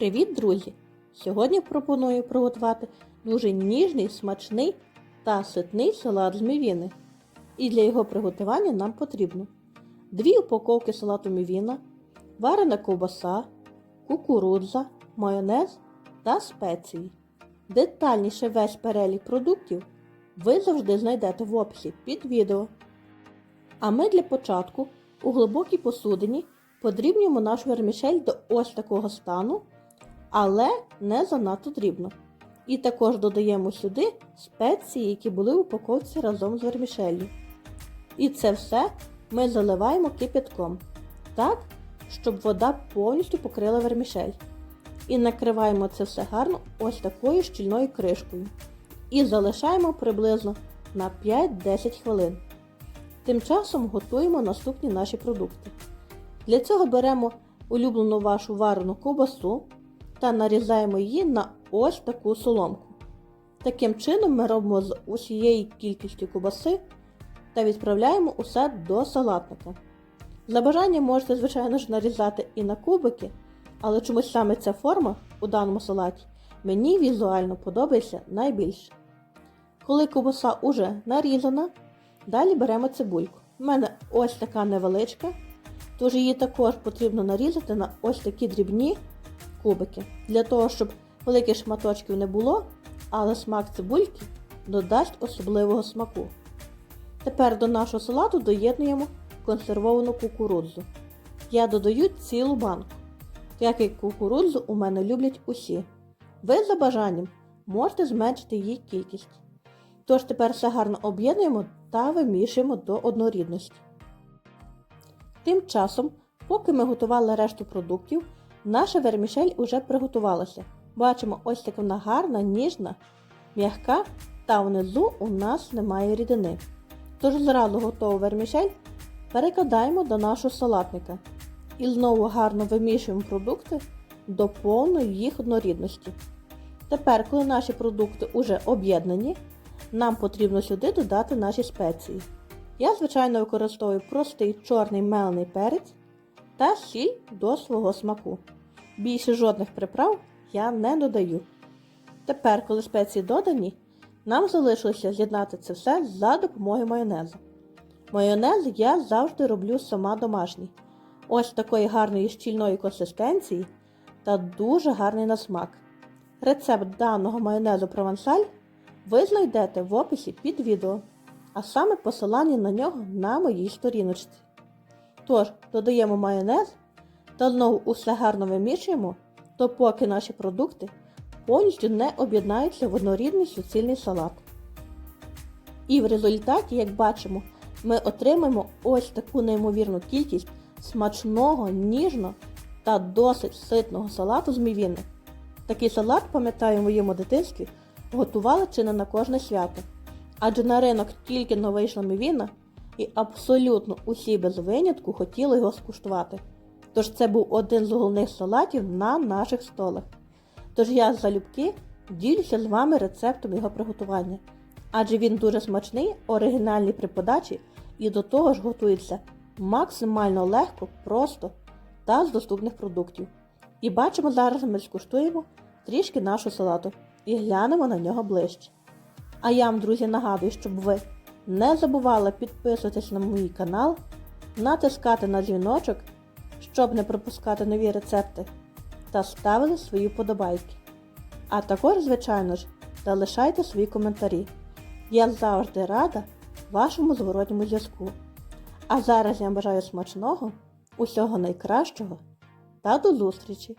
Привіт, друзі! Сьогодні пропоную приготувати дуже ніжний, смачний та ситний салат з мівіни. І для його приготування нам потрібно 2 упаковки салату мівіна, варена ковбаса, кукурудза, майонез та спеції. Детальніше весь перелік продуктів ви завжди знайдете в описі під відео. А ми для початку у глибокій посудині подрібнюємо наш вермішель до ось такого стану, але не занадто дрібно. І також додаємо сюди спеції, які були в упаковці разом з вермішеллю. І це все ми заливаємо кипятком, так, щоб вода повністю покрила вермішель. І накриваємо це все гарно ось такою щільною кришкою. І залишаємо приблизно на 5-10 хвилин. Тим часом готуємо наступні наші продукти. Для цього беремо улюблену вашу варену ковбасу та нарізаємо її на ось таку соломку. Таким чином ми робимо з усієї кількістю ковбаси та відправляємо усе до салатника. За бажанням можете, звичайно ж, нарізати і на кубики, але чомусь саме ця форма у даному салаті мені візуально подобається найбільше. Коли ковбаса уже нарізана, далі беремо цибульку. У мене ось така невеличка, тож її також потрібно нарізати на ось такі дрібні кубики, для того, щоб великих шматочків не було, але смак цибульки додасть особливого смаку. Тепер до нашого салату доєднуємо консервовану кукурудзу. Я додаю цілу банку. Як і кукурудзу у мене люблять усі. Ви за бажанням можете зменшити її кількість. Тож тепер все гарно об'єднуємо та вимішуємо до однорідності. Тим часом, поки ми готували решту продуктів, наша вермішель уже приготувалася. Бачимо, ось така вона гарна, ніжна, м'яка, та внизу у нас немає рідини. Тож зразу готову вермішель перекладаємо до нашого салатника і знову гарно вимішуємо продукти до повної їх однорідності. Тепер, коли наші продукти вже об'єднані, нам потрібно сюди додати наші спеції. Я, звичайно, використовую простий чорний мелений перець та сіль до свого смаку. Більше жодних приправ я не додаю. Тепер, коли спеції додані, нам залишилося з'єднати це все за допомогою майонезу. Майонез я завжди роблю сама домашній. Ось такої гарної щільної консистенції та дуже гарний на смак. Рецепт даного майонезу провансаль ви знайдете в описі під відео, а саме посилання на нього на моїй сторіночці. Тож, додаємо майонез та знову усе гарно вимішуємо, допоки наші продукти повністю не об'єднаються в однорідний суцільний салат. І в результаті, як бачимо, ми отримаємо ось таку неймовірну кількість смачного, ніжного та досить ситного салату з мівіни. Такий салат, пам'ятаю, в моєму дитинстві готували чи не на кожне свято. Адже на ринок тільки но вийшла мівіна, і абсолютно усі без винятку хотіли його скуштувати. Тож це був один з головних салатів на наших столах. Тож я залюбки ділюся з вами рецептом його приготування. Адже він дуже смачний, оригінальний при подачі і до того ж готується максимально легко, просто та з доступних продуктів. І бачимо, зараз ми скуштуємо трішки нашого салату і глянемо на нього ближче. А я вам, друзі, нагадую, щоб ви не забували підписуватись на мій канал, натискати на дзвіночок, щоб не пропускати нові рецепти, та ставили свої вподобайки. А також, звичайно ж, залишайте свої коментарі. Я завжди рада вашому зворотньому зв'язку. А зараз я бажаю смачного, усього найкращого та до зустрічі!